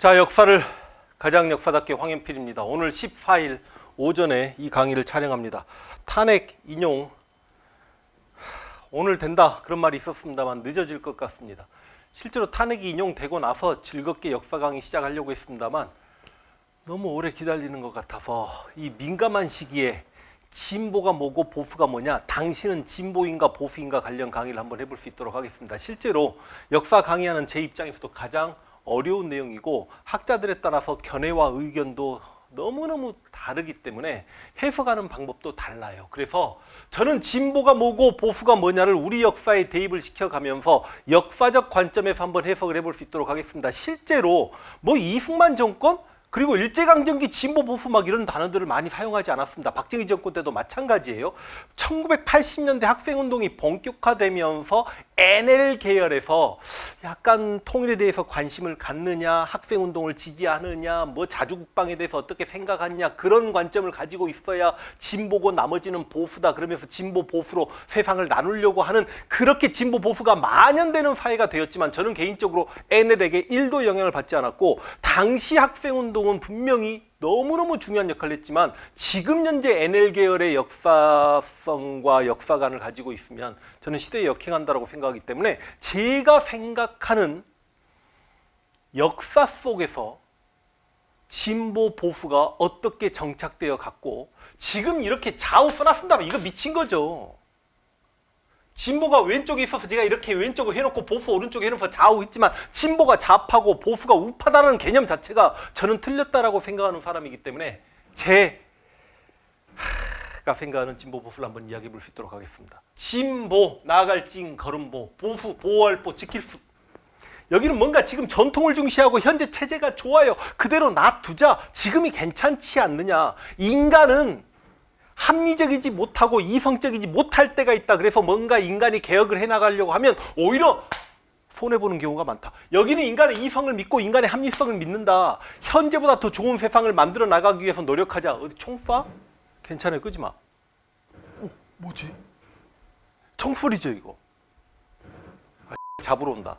자, 역사를 가장 역사답게 황현필입니다. 오늘 14일 오전에 이 강의를 촬영합니다. 탄핵 인용 하, 오늘 된다 그런 말이 있었습니다만 늦어질 것 같습니다. 실제로 탄핵이 인용되고 나서 즐겁게 역사 강의 시작하려고 했습니다만 너무 오래 기다리는 것 같아서 이 민감한 시기에 진보가 뭐고 보수가 뭐냐 당신은 진보인가 보수인가 관련 강의를 한번 해볼 수 있도록 하겠습니다. 실제로 역사 강의하는 제 입장에서도 가장 어려운 내용이고 학자들에 따라서 견해와 의견도 너무너무 다르기 때문에 해석하는 방법도 달라요. 그래서 저는 진보가 뭐고 보수가 뭐냐를 우리 역사에 대입을 시켜가면서 역사적 관점에서 한번 해석을 해볼 수 있도록 하겠습니다. 실제로 뭐 이승만 정권 그리고 일제강점기 진보 보수 막 이런 단어들을 많이 사용하지 않았습니다. 박정희 정권 때도 마찬가지예요. 1980년대 학생운동이 본격화되면서 NL 계열에서 약간 통일에 대해서 관심을 갖느냐, 학생 운동을 지지하느냐, 뭐 자주국방에 대해서 어떻게 생각하느냐 그런 관점을 가지고 있어야 진보고 나머지는 보수다 그러면서 진보 보수로 세상을 나누려고 하는 그렇게 진보 보수가 만연되는 사회가 되었지만 저는 개인적으로 NL에게 1도 영향을 받지 않았고 당시 학생 운동은 분명히 너무너무 중요한 역할을 했지만 지금 현재 NL 계열의 역사성과 역사관을 가지고 있으면 저는 시대에 역행한다고 생각하기 때문에 제가 생각하는 역사 속에서 진보 보수가 어떻게 정착되어 갔고 지금 이렇게 좌우 써놨습니다. 이거 미친 거죠. 진보가 왼쪽에 있어서 제가 이렇게 왼쪽을 해놓고 보수 오른쪽에 해놓고 좌우 있지만 진보가 좌파고 보수가 우파다라는 개념 자체가 저는 틀렸다라고 생각하는 사람이기 때문에 제가 생각하는 진보 보수를 한번 이야기해 볼 수 있도록 하겠습니다. 진보 나아갈 진 걸음보 보수 보호할 보 지킬 수 여기는 뭔가 지금 전통을 중시하고 현재 체제가 좋아요. 그대로 놔두자. 지금이 괜찮지 않느냐. 인간은 합리적이지 못하고 이성적이지 못할 때가 있다. 그래서 뭔가 인간이 개혁을 해나가려고 하면 오히려 손해보는 경우가 많다. 여기는 인간의 이성을 믿고 인간의 합리성을 믿는다. 현재보다 더 좋은 세상을 만들어 나가기 위해서 노력하자. 어디 총 쏴? 괜찮아요. 끄지 마. 오, 뭐지? 총소리죠, 이거. 아, 잡으러 온다.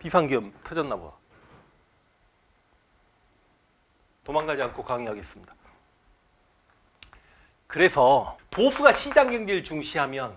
비상기음 터졌나 봐. 도망가지 않고 강의하겠습니다. 그래서 보수가 시장 경제를 중시하면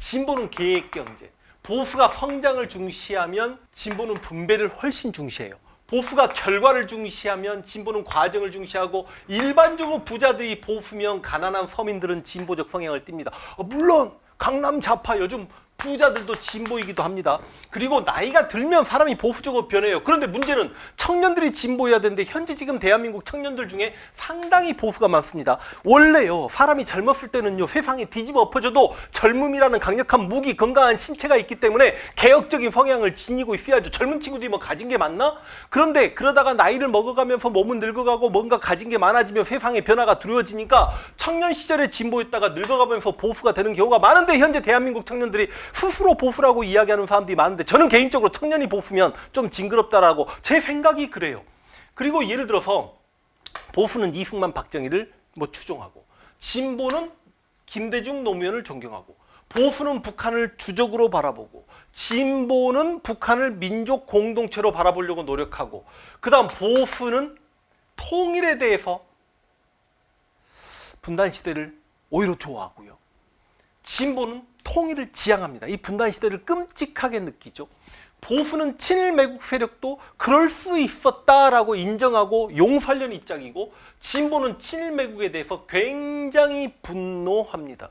진보는 계획 경제, 보수가 성장을 중시하면 진보는 분배를 훨씬 중시해요. 보수가 결과를 중시하면 진보는 과정을 중시하고 일반적으로 부자들이 보수면 가난한 서민들은 진보적 성향을 띱니다. 어, 물론 강남 좌파 요즘 부자들도 진보이기도 합니다. 그리고 나이가 들면 사람이 보수적으로 변해요. 그런데 문제는 청년들이 진보해야 되는데 현재 지금 대한민국 청년들 중에 상당히 보수가 많습니다. 원래요 사람이 젊었을 때는요 세상이 뒤집어 엎어져도 젊음이라는 강력한 무기 건강한 신체가 있기 때문에 개혁적인 성향을 지니고 있어야죠. 젊은 친구들이 뭐 가진 게 많나? 그런데 그러다가 나이를 먹어가면서 몸은 늙어가고 뭔가 가진 게 많아지면 세상의 변화가 두려워지니까 청년 시절에 진보했다가 늙어가면서 보수가 되는 경우가 많은데 현재 대한민국 청년들이 스스로 보수라고 이야기하는 사람들이 많은데 저는 개인적으로 청년이 보수면 좀 징그럽다라고 제 생각이 그래요. 그리고 예를 들어서 보수는 이승만 박정희를 뭐 추종하고 진보는 김대중 노무현을 존경하고 보수는 북한을 주적으로 바라보고 진보는 북한을 민족 공동체로 바라보려고 노력하고 그다음 보수는 통일에 대해서 분단 시대를 오히려 좋아하고요. 진보는 통일을 지향합니다. 이 분단 시대를 끔찍하게 느끼죠. 보수는 친일 매국 세력도 그럴 수 있었다라고 인정하고 용서하려는 입장이고 진보는 친일 매국에 대해서 굉장히 분노합니다.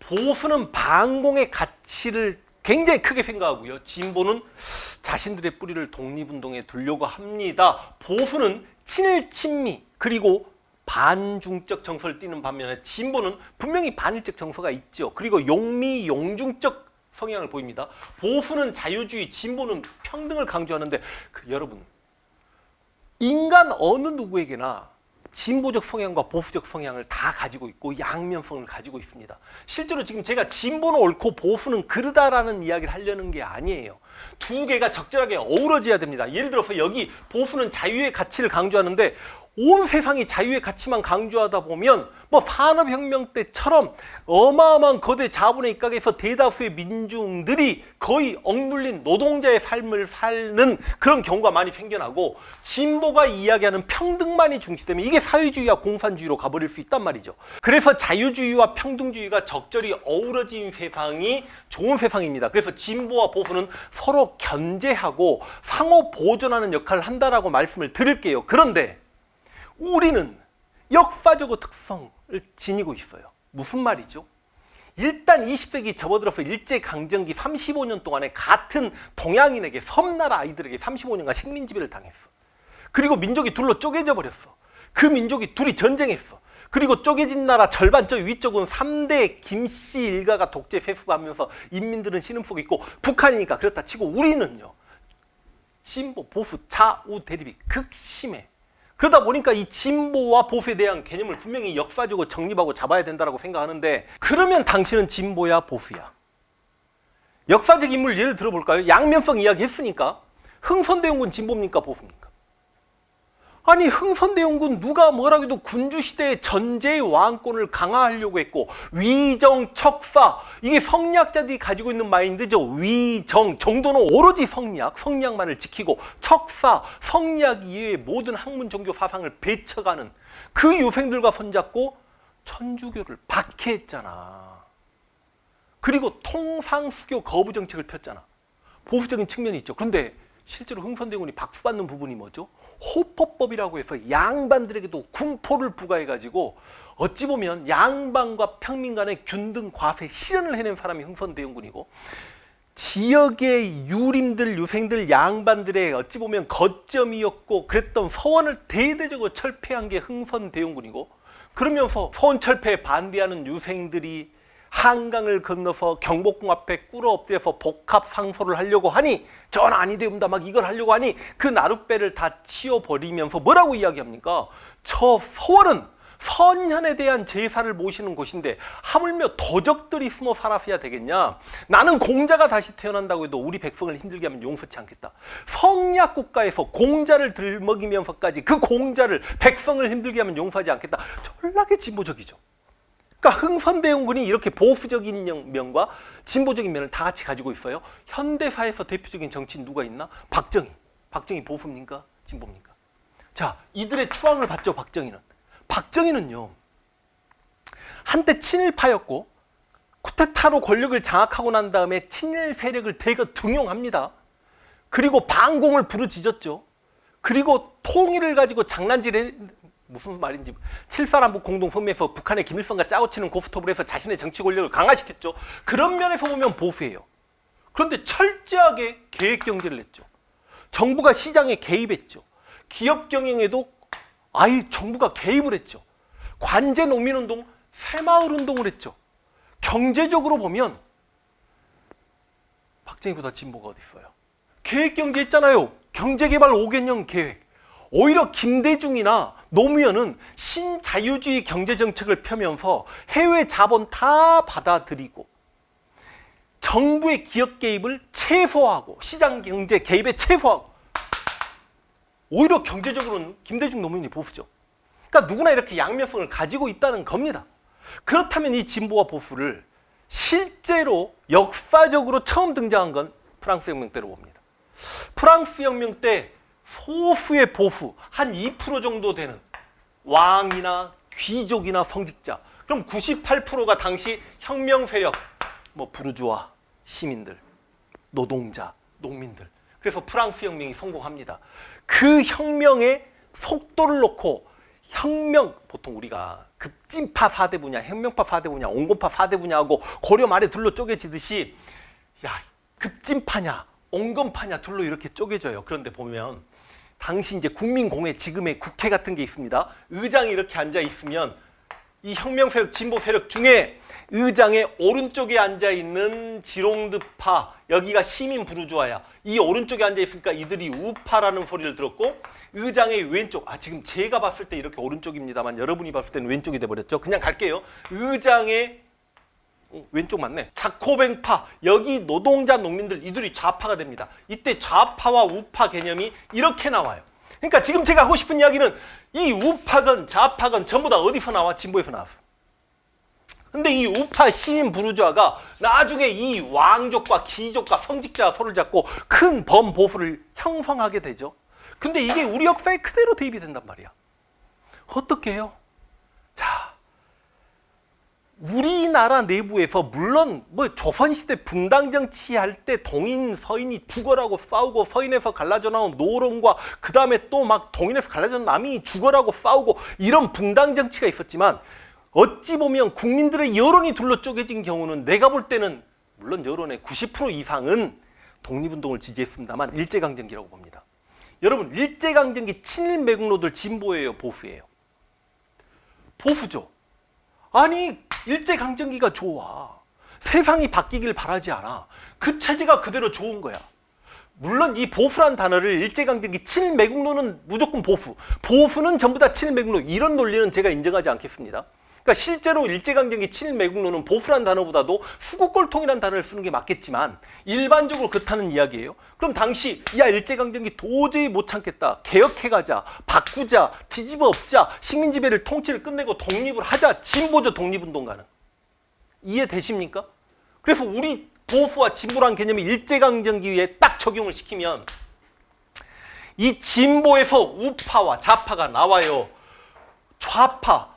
보수는 반공의 가치를 굉장히 크게 생각하고요. 진보는 자신들의 뿌리를 독립운동에 두려고 합니다. 보수는 친일 친미 그리고 반중적 정서를 띠는 반면에 진보는 분명히 반일적 정서가 있죠. 그리고 용미 용중적 성향을 보입니다. 보수는 자유주의, 진보는 평등을 강조하는데 그, 여러분 인간 어느 누구에게나 진보적 성향과 보수적 성향을 다 가지고 있고 양면성을 가지고 있습니다. 실제로 지금 제가 진보는 옳고 보수는 그르다라는 이야기를 하려는 게 아니에요. 두 개가 적절하게 어우러져야 됩니다. 예를 들어서 여기 보수는 자유의 가치를 강조하는데 온 세상이 자유의 가치만 강조하다 보면 뭐 산업혁명 때처럼 어마어마한 거대 자본의 입각에서 대다수의 민중들이 거의 억눌린 노동자의 삶을 사는 그런 경우가 많이 생겨나고 진보가 이야기하는 평등만이 중시되면 이게 사회주의와 공산주의로 가버릴 수 있단 말이죠. 그래서 자유주의와 평등주의가 적절히 어우러진 세상이 좋은 세상입니다. 그래서 진보와 보수는 서로 견제하고 상호 보존하는 역할을 한다라고 말씀을 드릴게요. 그런데 우리는 역사적으로 특성을 지니고 있어요. 무슨 말이죠? 일단 20세기 접어들어서 일제강점기 35년 동안에 같은 동양인에게 섬나라 아이들에게 35년간 식민지배를 당했어. 그리고 민족이 둘로 쪼개져 버렸어. 그 민족이 둘이 전쟁했어. 그리고 쪼개진 나라 절반 저 위쪽은 3대 김씨 일가가 독재 세습하면서 인민들은 신음 속에 있고 북한이니까 그렇다 치고 우리는요. 진보, 보수, 좌우 대립이 극심해. 그러다 보니까 이 진보와 보수에 대한 개념을 분명히 역사적으로 정립하고 잡아야 된다고 생각하는데 그러면 당신은 진보야 보수야? 역사적 인물 예를 들어볼까요? 양면성 이야기 했으니까 흥선대원군 진보입니까 보수입니까? 아니 흥선대원군 누가 뭐라고 해도 군주시대의 전제의 왕권을 강화하려고 했고 위정, 척사 이게 성리학자들이 가지고 있는 마인드죠. 위정 정도는 오로지 성리학, 성리학만을 지키고 척사, 성리학 이외의 모든 학문 종교 사상을 배쳐가는 그 유생들과 손잡고 천주교를 박해했잖아. 그리고 통상수교 거부 정책을 폈잖아. 보수적인 측면이 있죠. 그런데 실제로 흥선대원군이 박수받는 부분이 뭐죠? 호퍼법이라고 해서 양반들에게도 군포를 부과해가지고 어찌 보면 양반과 평민 간의 균등 과세 실현을 해낸 사람이 흥선대원군이고 지역의 유림들 유생들 양반들의 어찌 보면 거점이었고 그랬던 서원을 대대적으로 철폐한 게 흥선대원군이고 그러면서 서원 철폐에 반대하는 유생들이 한강을 건너서 경복궁 앞에 꿇어 엎드려서 복합 상소를 하려고 하니 전 아니되옵니다 막 이걸 하려고 하니 그 나룻배를 다 치워버리면서 뭐라고 이야기합니까? 저 서원은 선현에 대한 제사를 모시는 곳인데 하물며 도적들이 숨어 살았어야 되겠냐? 나는 공자가 다시 태어난다고 해도 우리 백성을 힘들게 하면 용서치 않겠다. 성약 국가에서 공자를 들먹이면서까지 그 공자를 백성을 힘들게 하면 용서하지 않겠다. 전락의 진보적이죠. 그러니까 흥선대원군이 이렇게 보수적인 면과 진보적인 면을 다 같이 가지고 있어요. 현대사에서 대표적인 정치인 누가 있나? 박정희. 박정희 보수입니까? 진보입니까? 자, 이들의 추앙을 받죠, 박정희는. 박정희는요. 한때 친일파였고 쿠데타로 권력을 장악하고 난 다음에 친일 세력을 대거 등용합니다. 그리고 반공을 부르짖었죠. 그리고 통일을 가지고 장난질해 무슨 말인지 칠사람부 공동 성명에서 북한의 김일성과 짜고 치는 고스톱을 해서 자신의 정치 권력을 강화시켰죠. 그런 면에서 보면 보수예요. 그런데 철저하게 계획 경제를 했죠. 정부가 시장에 개입했죠. 기업 경영에도 아예 정부가 개입을 했죠. 관제 농민 운동, 새마을 운동을 했죠. 경제적으로 보면 박정희보다 진보가 어디 있어요? 계획 경제 있잖아요. 경제개발 5개년 계획. 오히려 김대중이나 노무현은 신자유주의 경제 정책을 펴면서 해외 자본 다 받아들이고 정부의 기업 개입을 최소화하고 시장 경제 개입에 최소화하고 오히려 경제적으로는 김대중 노무현이 보수죠. 그러니까 누구나 이렇게 양면성을 가지고 있다는 겁니다. 그렇다면 이 진보와 보수를 실제로 역사적으로 처음 등장한 건 프랑스 혁명 때로 봅니다. 프랑스 혁명 때 소수의 보수 한 2% 정도 되는 왕이나 귀족이나 성직자 그럼 98%가 당시 혁명 세력 뭐 부르주아 시민들 노동자 농민들 그래서 프랑스 혁명이 성공합니다. 그 혁명의 속도를 놓고 혁명 보통 우리가 급진파 4대 분야, 혁명파 4대 분야, 온건파 4대 분야하고 고려 말에 둘로 쪼개지듯이 야 급진파냐 온건파냐 둘로 이렇게 쪼개져요. 그런데 보면 당시 이제 국민공회 지금의 국회 같은 게 있습니다. 의장이 이렇게 앉아 있으면 이 혁명 세력, 진보 세력 중에 의장의 오른쪽에 앉아 있는 지롱드파 여기가 시민 부르주아야. 이 오른쪽에 앉아 있으니까 이들이 우파라는 소리를 들었고 의장의 왼쪽 아 지금 제가 봤을 때 이렇게 오른쪽입니다만 여러분이 봤을 때는 왼쪽이 돼 버렸죠. 그냥 갈게요. 의장의 어, 왼쪽 맞네. 자코뱅파 여기 노동자 농민들 이들이 좌파가 됩니다. 이때 좌파와 우파 개념이 이렇게 나와요. 그러니까 지금 제가 하고 싶은 이야기는 이 우파건 좌파건 전부 다 어디서 나와? 진보에서 나왔어. 근데 이 우파 시민 부르주아가 나중에 이 왕족과 귀족과 성직자 손을 잡고 큰 범보수를 형성하게 되죠. 근데 이게 우리 역사에 그대로 대입이 된단 말이야. 어떻게 해요? 자, 우리나라 내부에서 물론 뭐 조선시대 분당 정치 할 때 동인 서인이 죽어라고 싸우고 서인에서 갈라져 나온 노론과 그 다음에 또 막 동인에서 갈라져 나온 남이 죽어라고 싸우고 이런 분당 정치가 있었지만 어찌 보면 국민들의 여론이 둘러 쪼개진 경우는 내가 볼 때는 물론 여론의 90% 이상은 독립운동을 지지했습니다만 일제강점기라고 봅니다. 여러분 일제강점기 친일 매국노들 진보예요 보수예요? 보수죠. 아니 일제강점기가 좋아. 세상이 바뀌길 바라지 않아. 그 체제가 그대로 좋은 거야. 물론 이 보수란 단어를 일제강점기 친일매국노는 무조건 보수. 보수는 전부 다 친일매국노. 이런 논리는 제가 인정하지 않겠습니다. 그러니까 실제로 일제강점기 친일매국노는 보수란 단어보다도 수국골통이라는 단어를 쓰는 게 맞겠지만 일반적으로 그렇다는 이야기예요. 그럼 당시 야 일제강점기 도저히 못 참겠다. 개혁해가자. 바꾸자. 뒤집어 엎자. 식민지배를 통치를 끝내고 독립을 하자. 진보죠 독립운동가는. 이해되십니까? 그래서 우리 보수와 진보란 개념이 일제강점기에 딱 적용을 시키면 이 진보에서 우파와 좌파가 나와요. 좌파,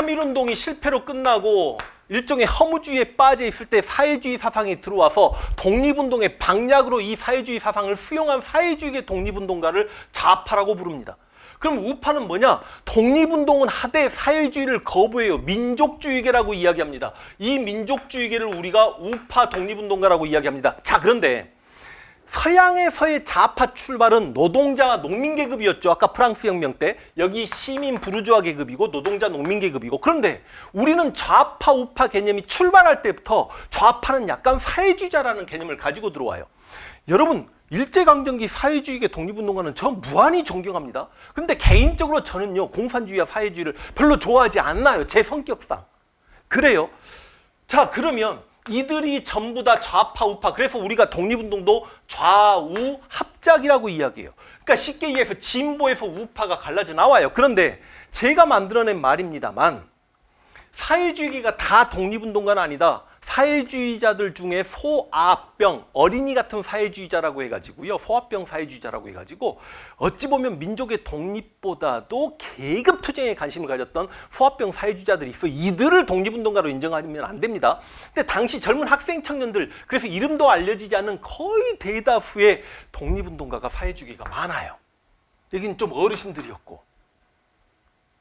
3.1운동이 실패로 끝나고 일종의 허무주의에 빠져 있을 때 사회주의 사상이 들어와서 독립운동의 방략으로 이 사회주의 사상을 수용한 사회주의의 독립운동가를 좌파라고 부릅니다. 그럼 우파는 뭐냐? 독립운동은 하되 사회주의를 거부해요. 민족주의계라고 이야기합니다. 이 민족주의계를 우리가 우파 독립운동가라고 이야기합니다. 자, 그런데 서양에서의 좌파 출발은 노동자 농민 계급이었죠. 아까 프랑스 혁명 때 여기 시민 부르주아 계급이고 노동자 농민 계급이고 그런데 우리는 좌파 우파 개념이 출발할 때부터 좌파는 약간 사회주의자라는 개념을 가지고 들어와요. 여러분 일제강점기 사회주의계 독립운동가는 전 무한히 존경합니다. 그런데 개인적으로 저는요 공산주의와 사회주의를 별로 좋아하지 않나요. 제 성격상. 그래요. 자 그러면 이들이 전부 다 좌파 우파 그래서 우리가 독립운동도 좌우 합작이라고 이야기해요. 그러니까 쉽게 얘기해서 진보에서 우파가 갈라져 나와요. 그런데 제가 만들어낸 말입니다만 사회주의가 다 독립운동가는 아니다. 사회주의자들 중에 소아병, 어린이 같은 사회주의자라고 해가지고요. 소아병 사회주의자라고 해가지고 어찌 보면 민족의 독립보다도 계급 투쟁에 관심을 가졌던 소아병 사회주의자들이 있어. 이들을 독립운동가로 인정하면 안 됩니다. 근데 당시 젊은 학생 청년들, 그래서 이름도 알려지지 않는 거의 대다수의 독립운동가가 사회주의가 많아요. 여기는 좀 어르신들이었고.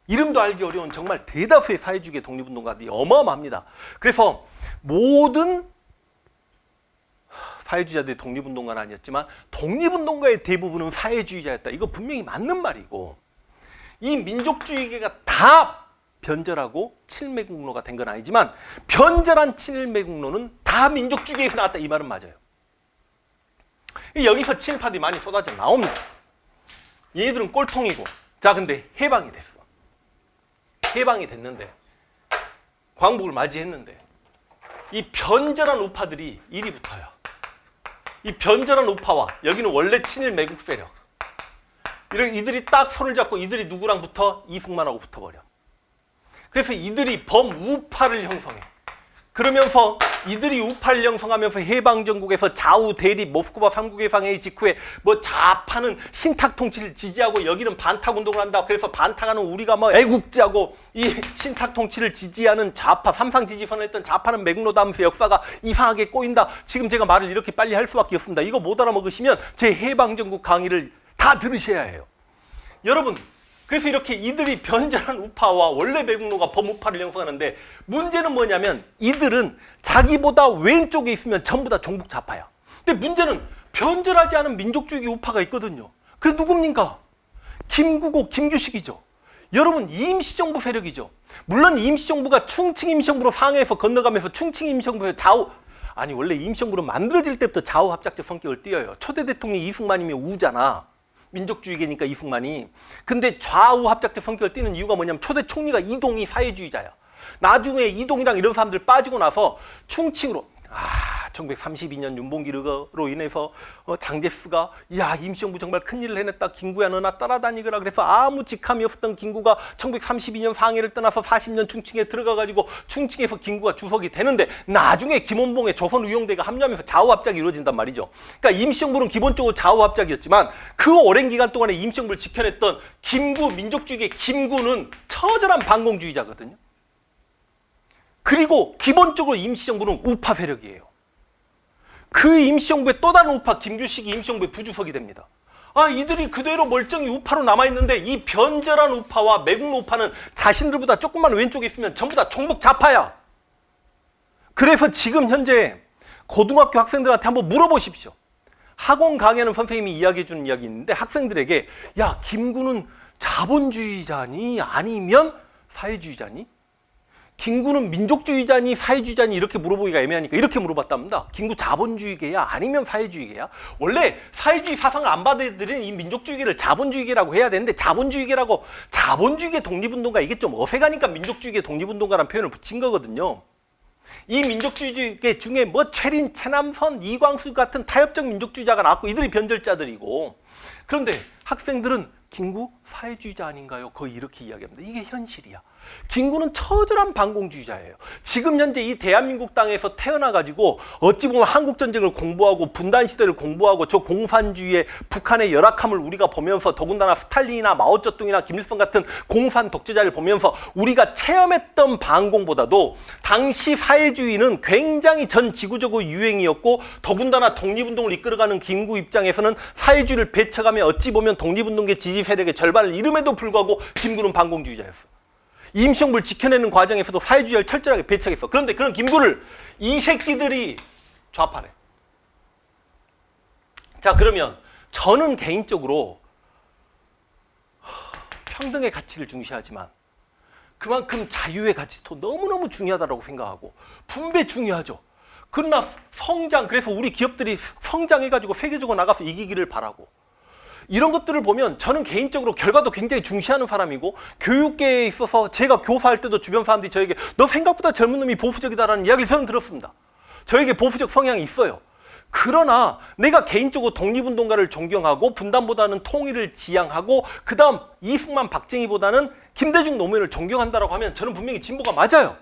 이름도 알기 어려운 정말 대다수의 사회주의 독립운동가들이 어마어마합니다. 그래서 모든 사회주의자들이 독립운동가는 아니었지만 독립운동가의 대부분은 사회주의자였다. 이거 분명히 맞는 말이고 이 민족주의계가 다 변절하고 친일매국노가 된 건 아니지만 변절한 친일매국노는 다 민족주의에서 나왔다 이 말은 맞아요. 여기서 친일파들이 많이 쏟아져 나옵니다. 얘들은 꼴통이고 자 근데 해방이 됐어. 해방이 됐는데 광복을 맞이했는데 이 변절한 우파들이 이리 붙어요. 이 변절한 우파와 여기는 원래 친일 매국 세력. 이런 이들이 딱 손을 잡고 이들이 누구랑 붙어 이승만하고 붙어버려. 그래서 이들이 범우파를 형성해. 그러면서 이들이 우파를 형성하면서 해방 전국에서 좌우 대립 모스크바 삼국해상회의 직후에 뭐 좌파는 신탁 통치를 지지하고 여기는 반탁 운동을 한다. 그래서 반탁하는 우리가 뭐 애국자고 이 신탁 통치를 지지하는 좌파 삼상 지지선을 했던 좌파는 맥노다면서 역사가 이상하게 꼬인다. 지금 제가 말을 이렇게 빨리 할 수밖에 없습니다. 이거 못 알아먹으시면 제 해방 전국 강의를 다 들으셔야 해요. 여러분 그래서 이렇게 이들이 변절한 우파와 원래 매국노가 범우파를 형성하는데 문제는 뭐냐면 이들은 자기보다 왼쪽에 있으면 전부 다 종북 좌파야. 근데 문제는 변절하지 않은 민족주의 우파가 있거든요. 그게 누굽니까? 김구고 김규식이죠. 여러분 임시정부 세력이죠. 물론 임시정부가 충칭 임시정부로 상해에서 건너가면서 충칭 임시정부의 좌우 아니 원래 임시정부로 만들어질 때부터 좌우 합작적 성격을 띄어요. 초대 대통령이 이승만이면 우잖아. 민족주의계니까 이승만이. 근데 좌우 합작적 성격을 띠는 이유가 뭐냐면 초대 총리가 이동이 사회주의자야. 나중에 이동이랑 이런 사람들 빠지고 나서 충칭으로 아 1932년 윤봉기르로 인해서 어, 장제스가 야 임시정부 정말 큰일을 해냈다 김구야 너나 따라다니거라 그래서 아무 직함이 없었던 김구가 1932년 상해를 떠나서 40년 충칭에 들어가가지고 충칭에서 김구가 주석이 되는데 나중에 김원봉의 조선 의용대가 합류하면서 좌우합작이 이루어진단 말이죠. 그러니까 임시정부는 기본적으로 좌우합작이었지만 그 오랜 기간 동안에 임시정부를 지켜냈던 김구 민족주의의 김구는 처절한 반공주의자거든요. 그리고 기본적으로 임시정부는 우파 세력이에요. 그 임시정부의 또 다른 우파 김규식이 임시정부의 부주석이 됩니다. 아 이들이 그대로 멀쩡히 우파로 남아있는데 이 변절한 우파와 매국 우파는 자신들보다 조금만 왼쪽에 있으면 전부 다 종북 좌파야. 그래서 지금 현재 고등학교 학생들한테 한번 물어보십시오. 학원 강의하는 선생님이 이야기해 주는 이야기 있는데 학생들에게 야 김구는 자본주의자니 아니면 사회주의자니? 김구는 민족주의자니 사회주의자니 이렇게 물어보기가 애매하니까 이렇게 물어봤답니다. 김구 자본주의계야 아니면 사회주의계야? 원래 사회주의 사상을 안 받아들이는 이 민족주의계를 자본주의계라고 해야 되는데 자본주의계라고 자본주의계 독립운동가 이게 좀 어색하니까 민족주의계 독립운동가라는 표현을 붙인 거거든요. 이 민족주의계 중에 뭐 최린, 최남선, 이광수 같은 타협적 민족주의자가 나왔고 이들이 변절자들이고 그런데 학생들은 김구 사회주의자 아닌가요? 거의 이렇게 이야기합니다. 이게 현실이야. 김구는 처절한 반공주의자예요. 지금 현재 이 대한민국 땅에서 태어나가지고 어찌 보면 한국 전쟁을 공부하고 분단 시대를 공부하고 저 공산주의의 북한의 열악함을 우리가 보면서 더군다나 스탈린이나 마오쩌둥이나 김일성 같은 공산 독재자를 보면서 우리가 체험했던 반공보다도 당시 사회주의는 굉장히 전 지구적으로 유행이었고 더군다나 독립운동을 이끌어가는 김구 입장에서는 사회주의를 배척하며 어찌 보면 독립운동계 지지 세력의 절반을 이름에도 불구하고 김구는 반공주의자였어. 임시정부를 지켜내는 과정에서도 사회주의를 철저하게 배척했어. 그런데 그런 김구를 이 새끼들이 좌파래. 자 그러면 저는 개인적으로 평등의 가치를 중시하지만 그만큼 자유의 가치도 너무너무 중요하다고 생각하고 분배 중요하죠. 그러나 성장 그래서 우리 기업들이 성장해가지고 세계적으로 나가서 이기기를 바라고 이런 것들을 보면 저는 개인적으로 결과도 굉장히 중시하는 사람이고 교육계에 있어서 제가 교사할 때도 주변 사람들이 저에게 너 생각보다 젊은 놈이 보수적이다라는 이야기를 저는 들었습니다. 저에게 보수적 성향이 있어요. 그러나 내가 개인적으로 독립운동가를 존경하고 분단보다는 통일을 지향하고 그 다음 이승만 박정희보다는 김대중 노무현을 존경한다라고 하면 저는 분명히 진보가 맞아요.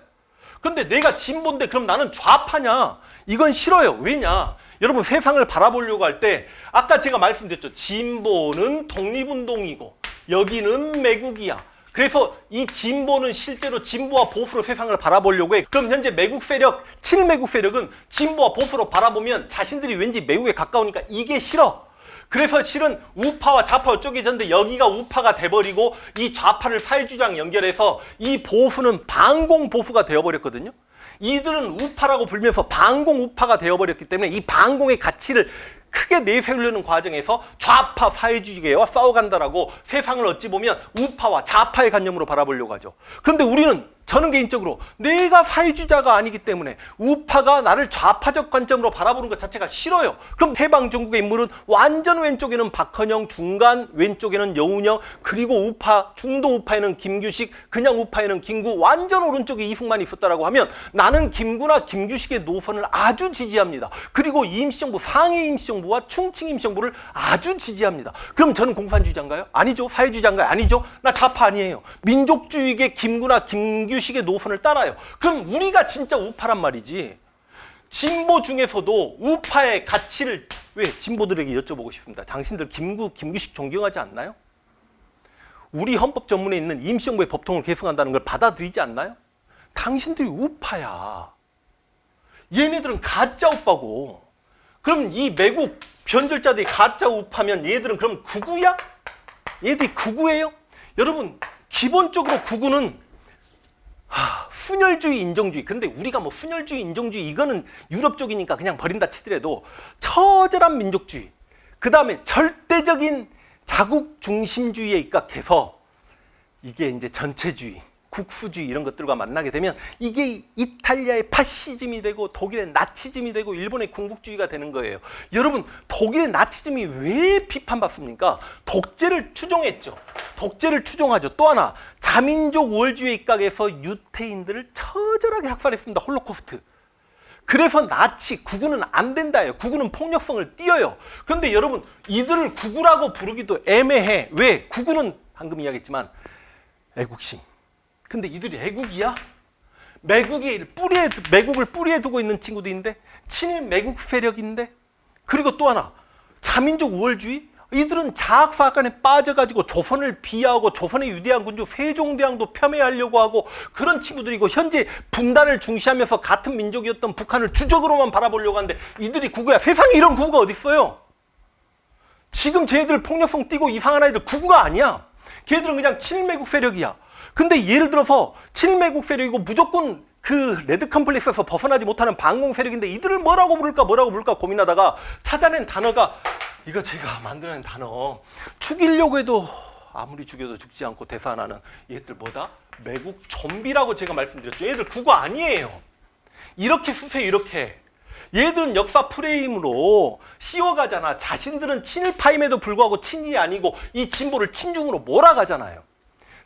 그런데 내가 진보인데 그럼 나는 좌파냐? 이건 싫어요. 왜냐? 여러분 세상을 바라보려고 할 때 아까 제가 말씀드렸죠. 진보는 독립운동이고 여기는 매국이야. 그래서 이 진보는 실제로 진보와 보수로 세상을 바라보려고 해. 그럼 현재 매국 세력, 친매국 세력은 진보와 보수로 바라보면 자신들이 왠지 매국에 가까우니까 이게 싫어. 그래서 실은 우파와 좌파 쪼개졌는데 여기가 우파가 돼버리고 이 좌파를 사회주의랑 연결해서 이 보수는 반공 보수가 되어버렸거든요. 이들은 우파라고 불면서 반공 우파가 되어버렸기 때문에 이 반공의 가치를 크게 내세우려는 과정에서 좌파 사회주의계와 싸워간다라고 세상을 어찌 보면 우파와 좌파의 관념으로 바라보려고 하죠. 그런데 우리는 저는 개인적으로 내가 사회주의자가 아니기 때문에 우파가 나를 좌파적 관점으로 바라보는 것 자체가 싫어요. 그럼 해방 정국의 인물은 완전 왼쪽에는 박헌영, 중간 왼쪽에는 여운형, 그리고 우파 중도 우파에는 김규식, 그냥 우파에는 김구, 완전 오른쪽에 이승만이 있었다라고 하면 나는 김구나 김규식의 노선을 아주 지지합니다. 그리고 임시정부 상해 임시정부와 충칭 임시정부를 아주 지지합니다. 그럼 저는 공산주의자인가요? 아니죠. 사회주의자인가요? 아니죠. 나 좌파 아니에요. 민족주의계 김구나 김규 규식의 노선을 따라요. 그럼 우리가 진짜 우파란 말이지. 진보 중에서도 우파의 가치를 왜 진보들에게 여쭤보고 싶습니다. 당신들 김구, 김규식 존경하지 않나요? 우리 헌법 전문에 있는 임시정부의 법통을 계승한다는 걸 받아들이지 않나요? 당신들이 우파야. 얘네들은 가짜 우파고. 그럼 이 매국 변절자들이 가짜 우파면 얘들은 그럼 구구야? 얘들이 구구예요? 여러분 기본적으로 구구는 하, 순혈주의, 인종주의. 근데 우리가 뭐 순혈주의, 인종주의 이거는 유럽 쪽이니까 그냥 버린다 치더라도 처절한 민족주의. 그 다음에 절대적인 자국 중심주의에 입각해서 이게 이제 전체주의, 국수주의 이런 것들과 만나게 되면 이게 이탈리아의 파시즘이 되고 독일의 나치즘이 되고 일본의 군국주의가 되는 거예요. 여러분 독일의 나치즘이 왜 비판받습니까? 독재를 추종했죠. 독재를 추종하죠. 또 하나 자민족 우월주의 입각에서 유태인들을 처절하게 학살했습니다. 홀로코스트. 그래서 나치 구구는 안 된다예요. 구구는 폭력성을 띄어요. 그런데 여러분 이들을 구구라고 부르기도 애매해. 왜? 구구는 방금 이야기했지만 애국심. 근데 이들이 애국이야? 매국이 뿌리에 매국을 뿌리에 두고 있는 친구들인데 친일 매국 세력인데 그리고 또 하나 자민족 우월주의 이들은 자학사관에 빠져가지고 조선을 비하하고 조선의 위대한 군주 세종대왕도 폄훼하려고 하고 그런 친구들이고 현재 분단을 중시하면서 같은 민족이었던 북한을 주적으로만 바라보려고 하는데 이들이 구구야 세상에 이런 구구가 어디 있어요? 지금 쟤들 폭력성 띠고 이상한 아이들 구구가 아니야. 걔들은 그냥 친일매국 세력이야. 근데 예를 들어서 친일매국 세력이고 무조건 그 레드 컴플렉스에서 벗어나지 못하는 반공 세력인데 이들을 뭐라고 부를까 뭐라고 부를까 고민하다가 찾아낸 단어가 이거 제가 만들어낸 단어 죽이려고 해도 아무리 죽여도 죽지 않고 대사하나는 얘들 뭐다? 매국 좀비라고 제가 말씀드렸죠. 얘들 구구 아니에요. 이렇게 쓰세요 이렇게 얘들은 역사 프레임으로 씌워가잖아 자신들은 친일파임에도 불구하고 친일이 아니고 이 진보를 친중으로 몰아가잖아요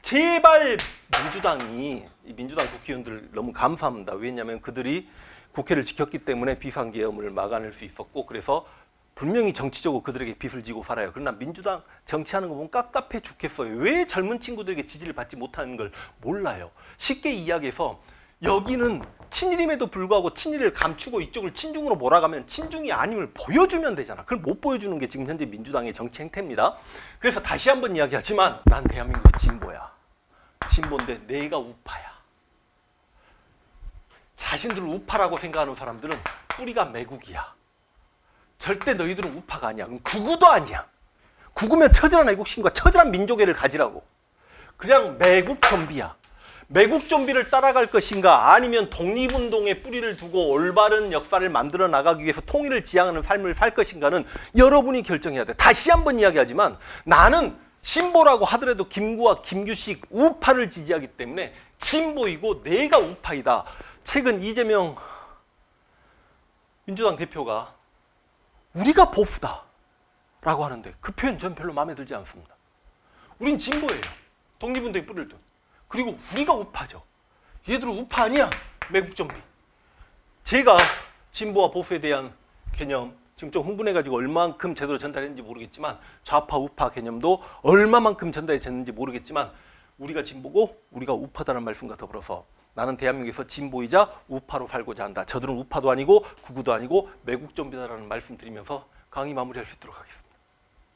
제발 민주당이 이 민주당 국회의원들 너무 감사합니다 왜냐하면 그들이 국회를 지켰기 때문에 비상계엄을 막아낼 수 있었고 그래서 분명히 정치적으로 그들에게 빚을 지고 살아요. 그러나 민주당 정치하는 거 보면 깝깝해 죽겠어요. 왜 젊은 친구들에게 지지를 받지 못하는 걸 몰라요. 쉽게 이야기해서 여기는 친일임에도 불구하고 친일을 감추고 이쪽을 친중으로 몰아가면 친중이 아님을 보여주면 되잖아. 그걸 못 보여주는 게 지금 현재 민주당의 정치 행태입니다. 그래서 다시 한번 이야기하지만 난 대한민국의 진보야. 진보인데 내가 우파야. 자신들을 우파라고 생각하는 사람들은 뿌리가 매국이야. 절대 너희들은 우파가 아니야. 그럼 구구도 아니야. 구구면 처절한 애국심과 처절한 민족애를 가지라고. 그냥 매국 좀비야. 매국 좀비를 따라갈 것인가 아니면 독립운동에 뿌리를 두고 올바른 역사를 만들어 나가기 위해서 통일을 지향하는 삶을 살 것인가는 여러분이 결정해야 돼. 다시 한번 이야기하지만 나는 진보라고 하더라도 김구와 김규식 우파를 지지하기 때문에 진보이고 내가 우파이다. 최근 이재명 민주당 대표가 우리가 보수다 라고 하는데 그 표현 전 별로 마음에 들지 않습니다. 우린 진보예요. 독립운동에 뿌리를 둔. 그리고 우리가 우파죠. 얘들은 우파 아니야. 매국 좀비. 제가 진보와 보수에 대한 개념 지금 좀 흥분해가지고 얼마만큼 제대로 전달했는지 모르겠지만 좌파 우파 개념도 얼마만큼 전달이 됐는지 모르겠지만 우리가 진보고 우리가 우파다는 말씀과 더불어서 나는 대한민국에서 진보이자 우파로 살고자 한다. 저들은 우파도 아니고 구구도 아니고 매국 좀비다라는 말씀 드리면서 강의 마무리할 수 있도록 하겠습니다.